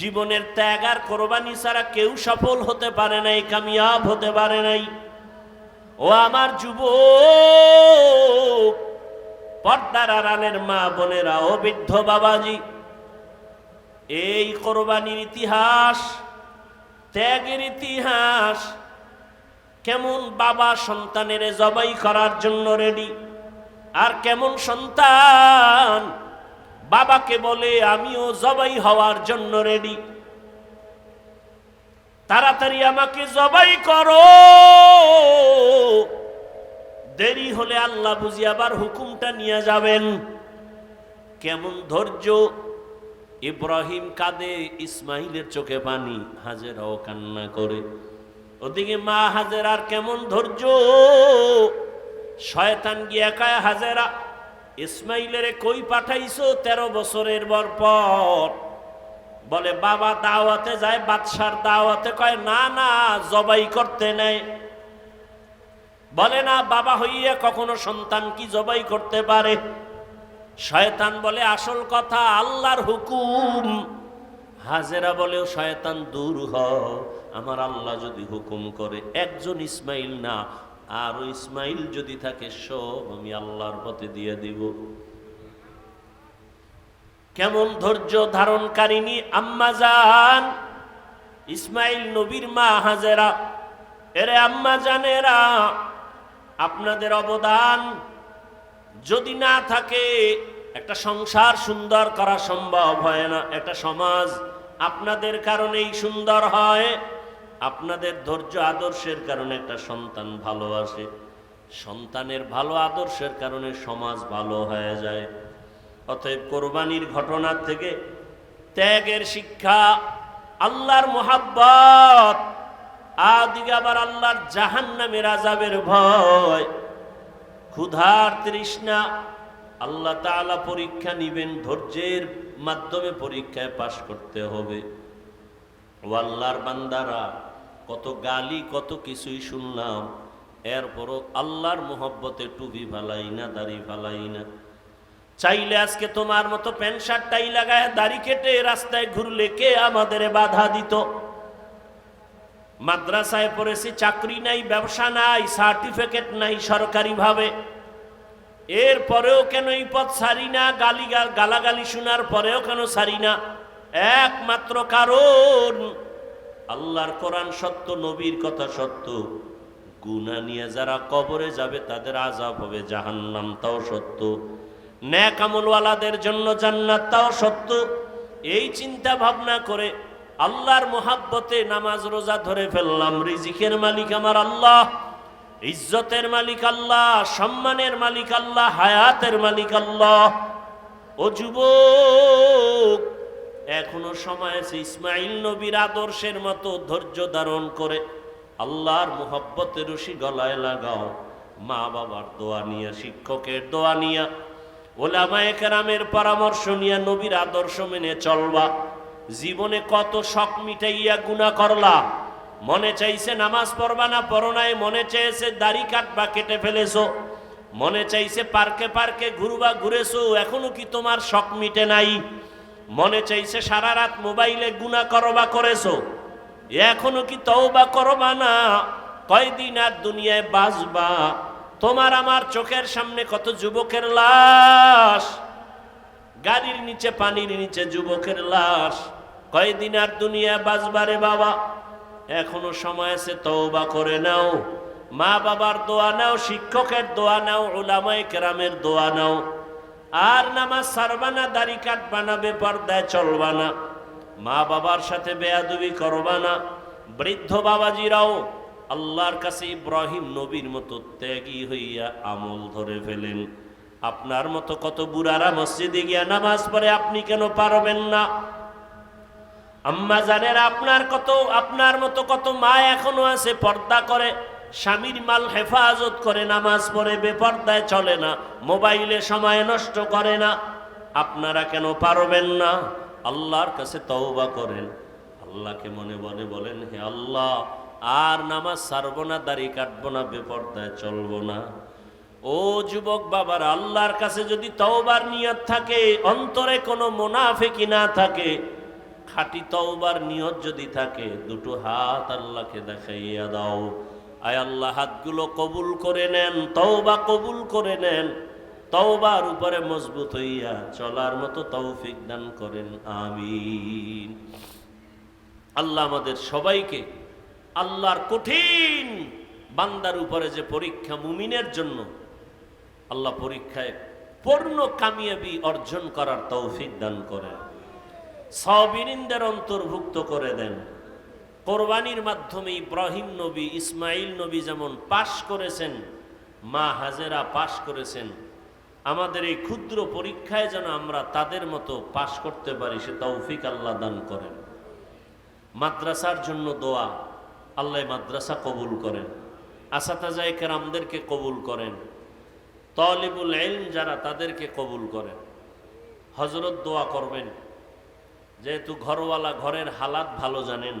জীবনের ত্যাগ আর কোরবানি ছাড়া কেউ সফল হতে পারে নাই, কামিয়াব হতে পারে নাই। ও আমার যুব পর্দার আড়ালের মা বোনেরা, ও বৃদ্ধ বাবাজি, এই কোরবানির ইতিহাস, ত্যাগের ইতিহাস, কেমন বাবা সন্তানের জবাই করার জন্য রেডি আর কেমন সন্তান বাবাকে বলে, আমিও জবাই হওয়ার জন্য রেডি তাড়াতাড়ি আমাকে জবাই করো। দেরি হলে আল্লাহ বুঝি আবার হুকুমটা নিয়ে যাবেন। কেমন ধৈর্য। ইব্রাহিম কাঁদে, ইসমাইলের চোখে পানি। হাজেরাও কান্না করে। ওদিকে মা হাজেরার কেমন ধৈর্য। শয়তান গিয়ে একা হাজেরা ইসমাইলের কই পাঠাইছো? তেরো বছরের বর পর। বলে, বাবা দাওয়াতে যায়, বাদশার দাওয়াতে কয়, না না, জবাই করতে নেয় বলে, না, বাবা হইয়া কখনো সন্তান কি জবাই করতে পারে? শয়তান বলে, আসল কথা আল্লাহর হুকুম। হাজেরা বলেও শয়তান, দূর হ। আমার আল্লাহ যদি হুকুম করে, একজন ইসমাইল না আর ওই ইসমাইল যদি থাকে সব আমি আল্লাহর পথে দিয়ে দিব। কেমন ধৈর্য ধারণকারিনী আম্মা যান ইসমাইল নবীর মা হাজেরা, এরে আম্মা জানেরা, আপনাদের অবদান যদি না থাকে, একটা সংসার সুন্দর করা সম্ভব হয় না, একটা সমাজ আপনাদের কারণেই সুন্দর হয়। আপনাদের ধৈর্য আদর্শের কারণে একটা সন্তান ভালোবাসে সন্তানের ভালো আদর্শের কারণে সমাজ ভালো হয়ে যায়। অতএব কোরবানির ঘটনার থেকে ত্যাগের শিক্ষা, আল্লাহর মোহাব্বত আদিকে আবার আল্লাহর জাহান্নামের আজাবের ভয়। ক্ষুধার তৃষ্ণা, আল্লাহ তাআলা পরীক্ষা নিবেন, ধৈর্যের মাধ্যমে পরীক্ষায় পাশ করতে হবে। ও আল্লাহর বান্দারা কত গালি, কত কিছুই শুনলাম। এরপরও আল্লাহর মোহব্বতে টুপি ফালাই না, দাড়ি ফালাই না। চাইলে আজকে তোমার মতো প্যান্ট শার্টটাই লাগায় দাড়ি কেটে রাস্তায় ঘুরলে কে আমাদের বাধা দিত? মাদ্রাসায় পড়েছি, চাকরি নাই, ব্যবসা নাই, সার্টিফিকেট নাই সরকারিভাবে। এরপরেও কেন এই পথ সারি না? গালি গালাগালি শোনার পরেও কেন সারি না? একমাত্র কারণ আল্লাহর কোরআন সত্য, নবীর কথা সত্য। গুনা নিয়ে যারা কবরে যাবে, তাদের আজাব হবে, জাহান্নাম তাও সত্য। ন্যাক আমলওয়ালাদের জন্য জান্নাত তাও সত্য। এই চিন্তা ভাবনা করে আল্লাহর মোহাব্বতে নামাজ রোজা ধরে ফেললাম। রিজিকের মালিক আমার আল্লাহ, ইজ্জতের মালিক আল্লাহ, সম্মানের মালিক আল্লাহ, হায়াতের মালিক আল্লাহ। ও যুবক! এখনও সময় আছে ইসমাইল নবীর আদর্শের মতো ধৈর্য ধারণ করে আল্লাহর মোহব্বতের রশি গলায় লাগাও মা বাবার দোয়া নিয়ে, শিক্ষকের দোয়া নিয়ে, ওলামায়ে পরামর্শ নিয়ে নবীর আদর্শ মেনে চলবা। জীবনে কত শখ মিটাইয়া গুণা করলা, মনে চাইছে নামাজ পড়বা না পড়ো নাই, মনে চাইছে দাড়ি কাটবা, কেটে ফেলেছো, মনে চাইছে পার্কে পার্কে ঘুরবা ঘুরেছো, এখনও কি তোমার শখ মিটে নাই? মনে চাইছে, সারা রাত মোবাইলে গুণা করবা করেছ। এখনও কি তওবা করবা না? কয়দিন আর দুনিয়ায় বাঁচবা? তোমার আমার চোখের সামনে কত যুবকের লাশ? গাড়ির নিচে, পানির নিচে যুবকের লাশ। কয়দিন আর দুনিয়া বাজবারে বাবা? এখনও সময় আছে, তওবা করে নাও। মা বাবার দোয়া নাও, শিক্ষকের দোয়া নাও ওলামায়ে কেরামের দোয়া নাও। আর নামাজ সারবানা দাড়ি কাটবা না, বেপর্দায় চলবা না। মা বাবার সাথে বেয়াদুবি করবা না। বৃদ্ধ বাবাজিরাও আল্লাহর কাছে ইব্রাহিম নবীর মতো ত্যাগী হইয়া আমল ধরে ফেলেন। আপনার মতো কত বুড়ারা মসজিদে গিয়া নামাজ পড়ে আপনি কেন পারবেন না? আম্মা জানের আপনার কত, আপনার মতো কত মা এখনও আছে, পর্দা করে। স্বামীর মাল হেফাজত করে নামাজ পড়ে, বেপর্দায় চলে না, মোবাইলে সময় নষ্ট করে না। আপনারা কেন পারবেন না? আল্লাহর কাছে তওবা করেন। আল্লাহকে মনে মনে বলেন, হে আল্লাহ, আর নামাজ সারব না, দাড়ি কাটবো না, বেপর্দায় চলবো না। ও যুবক বাবার, আল্লাহর কাছে যদি তওবার নিয়ত থাকে, অন্তরে কোনো মোনাফেকি না থাকে, খাঁটি তওবার নিয়ত যদি থাকে, দুটো হাত আল্লাহকে দেখাইয়া দাও। আয় আল্লাহ, হাতগুলো কবুল করে নেন, তওবা কবুল করে নেন। তওবার উপরে মজবুত হইয়া চলার মতো তৌফিক দান করেন, আমিন। আল্লাহ আমাদের সবাইকে আল্লাহর কঠিন বান্দার উপরে যে পরীক্ষা মুমিনের জন্য, আল্লাহ পরীক্ষায় পূর্ণ কামিয়াবি অর্জন করার তৌফিক দান করেন। সবিরিনদের অন্তর্ভুক্ত করে দেন। কোরবানির মাধ্যমে ইব্রাহিম নবী, ইসমাইল নবী যেমন পাশ করেছেন, মা হাজেরা পাশ করেছেন, আমাদের এই ক্ষুদ্র পরীক্ষায় যেন আমরা তাদের মতো পাশ করতে পারি, সে তৌফিক আল্লাহ দান করেন। মাদ্রাসার জন্য দোয়া, আল্লাহ মাদ্রাসা কবুল করেন। আসাতাজাই কেরামদেরকে কবুল করেন। তলিবুল এলম যারা, তাদেরকে কবুল করেন। হজরত দোয়া করবেন। যেহেতু ঘরওয়ালা ঘরের হালাত ভালো জানেন